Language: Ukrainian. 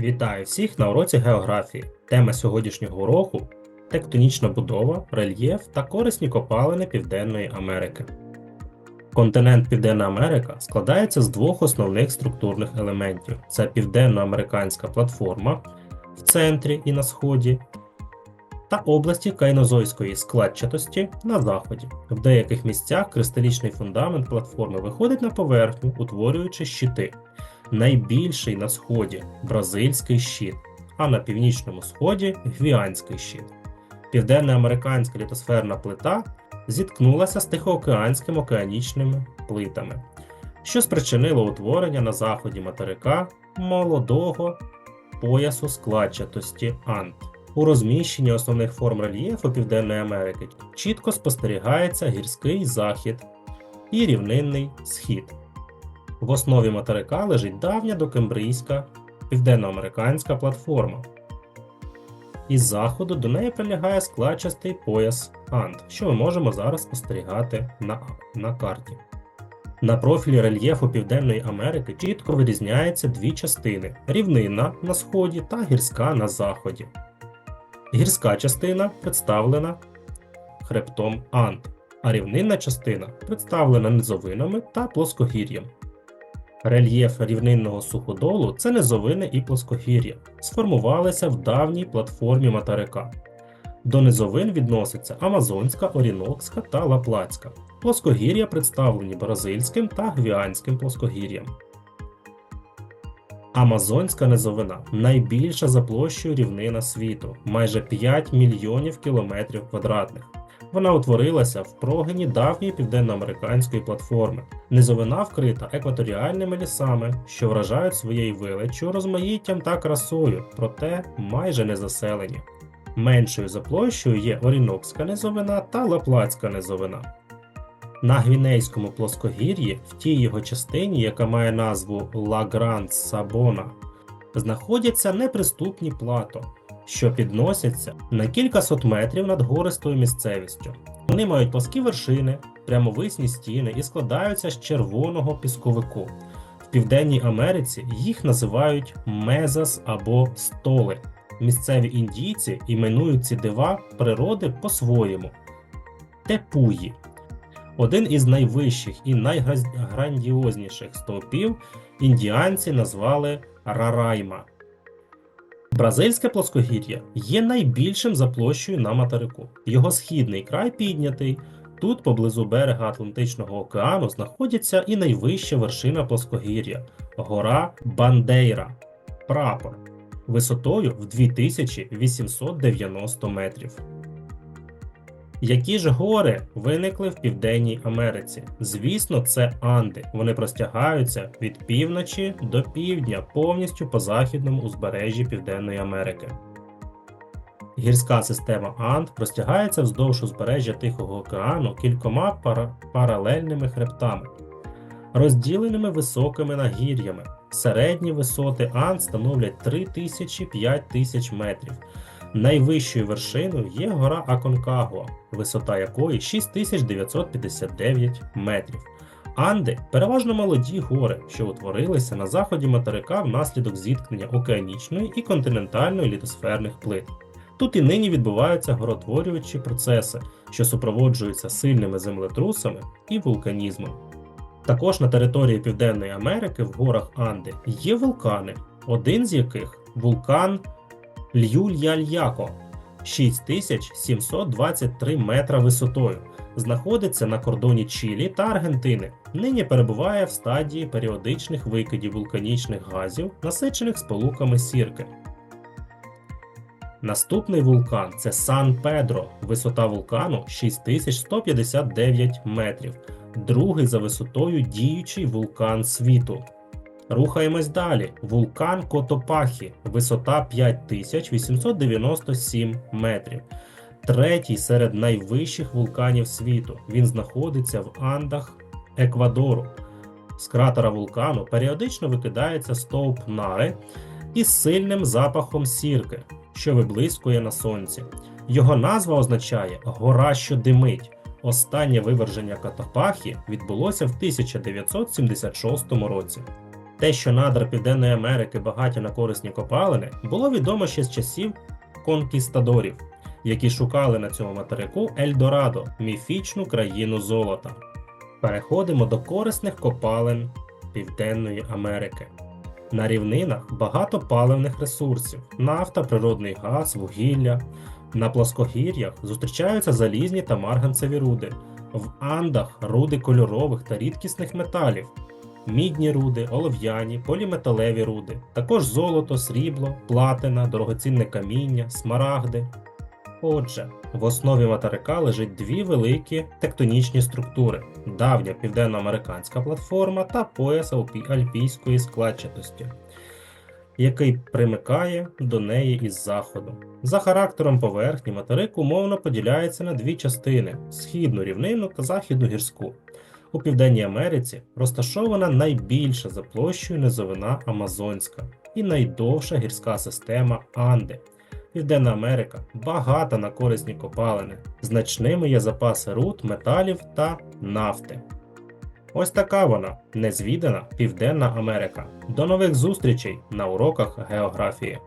Вітаю всіх на уроці географії. Тема сьогоднішнього уроку тектонічна будова, рельєф та корисні копалини Південної Америки. Континент Південна Америка складається з двох основних структурних елементів: це південноамериканська платформа в центрі і на сході, та області кайнозойської складчатості на заході. В деяких місцях кристалічний фундамент платформи виходить на поверхню, утворюючи щити. Найбільший на сході бразильський щит, а на північному сході гвіанський щит. Південноамериканська літосферна плита зіткнулася з тихоокеанськими океанічними плитами, що спричинило утворення на заході материка молодого поясу складчатості Ант. У розміщенні основних форм рельєфу Південної Америки чітко спостерігається гірський захід і рівнинний схід. В основі материка лежить давня докембрійська південноамериканська платформа. Із заходу до неї прилягає складчастий пояс Ант, що ми можемо зараз спостерігати на, на карті. На профілі рельєфу Південної Америки чітко вирізняються дві частини: рівнина на сході та гірська на заході. Гірська частина представлена хребтом Ант, а рівнинна частина представлена низовинами та плоскогір'ям. Рельєф рівнинного суходолу це низовини і плоскогір'я, сформувалися в давній платформі материка. До низовин відносяться Амазонська, Орінокська та Лаплацька. Плоскогір'я представлені бразильським та гвіанським плоскогір'ям. Амазонська низовина найбільша за площею рівнина світу майже 5 мільйонів кілометрів квадратних. Вона утворилася в прогині давньої південноамериканської платформи. Низовина вкрита екваторіальними лісами, що вражають своєю величчю, розмаїттям та красою, проте майже не заселені. Меншою за площею є Орінокська низовина та Лаплацька низовина. На Гвінейському плоскогір'ї, в тій його частині, яка має назву Ла Гранд Сабона, знаходяться неприступні плато, що підносяться на кілька сот метрів над гористою місцевістю. Вони мають пласкі вершини, прямовисні стіни і складаються з червоного пісковику. В Південній Америці їх називають мезас або столи. Місцеві індійці іменують ці дива природи по-своєму тепуї. Один із найвищих і найграндіозніших стовпів індіанці назвали Рарайма. Бразильське плоскогір'я є найбільшим за площею на материку. Його східний край піднятий. Тут, поблизу берега Атлантичного океану, знаходиться і найвища вершина плоскогір'я гора Бандейра, прапор, висотою в 2890 метрів. Які ж гори виникли в Південній Америці? Звісно, це Анди. Вони простягаються від півночі до півдня, повністю по західному узбережжі Південної Америки. Гірська система Анд простягається вздовж узбережжя Тихого океану кількома пара паралельними хребтами, розділеними високими нагір'ями. Середні висоти Анд становлять 3000-5000 метрів. Найвищою вершиною є гора Аконкагуа, висота якої 6959 метрів. Анди переважно молоді гори, що утворилися на заході материка внаслідок зіткнення океанічної і континентальної літосферних плит. Тут і нині відбуваються горотворюючі процеси, що супроводжуються сильними землетрусами і вулканізмом. Також на території Південної Америки в горах Анди є вулкани, один з яких вулкан Льюльяльяко 6723 метра висотою. Знаходиться на кордоні Чилі та Аргентини. Нині перебуває в стадії періодичних викидів вулканічних газів, насичених сполуками сірки. Наступний вулкан це Сан Педро, висота вулкану 6159 метрів, другий за висотою діючий вулкан світу. Рухаємось далі. Вулкан Котопахі, висота 5897 метрів. Третій серед найвищих вулканів світу. Він знаходиться в Андах Еквадору. З кратера вулкану періодично викидається стовп нари із сильним запахом сірки, що виблискує на сонці. Його назва означає гора, що димить. Останнє виверження Котопахі відбулося в 1976 році. Те, що надра Південної Америки багаті на корисні копалини, було відомо ще з часів конкістадорів, які шукали на цьому материку Ельдорадо, міфічну країну золота. Переходимо до корисних копалин Південної Америки. На рівнинах багато паливних ресурсів: нафта, природний газ, вугілля. На плоскогір'ях зустрічаються залізні та марганцеві руди. В Андах руди кольорових та рідкісних металів, мідні руди, олов'яні, поліметалеві руди, також золото, срібло, платина, дорогоцінне каміння, смарагди. Отже, в основі материка лежить дві великі тектонічні структури: давня південноамериканська платформа та пояс альпійської складчатості, який примикає до неї із заходу. За характером поверхні материк умовно поділяється на дві частини: східну рівнину та західну гірську. У Південній Америці розташована найбільша за площею низовина Амазонська і найдовша гірська система Анди. Південна Америка багата на корисні копалини, значними є запаси руд, металів та нафти. Ось така вона незвідана Південна Америка. До нових зустрічей на уроках географії.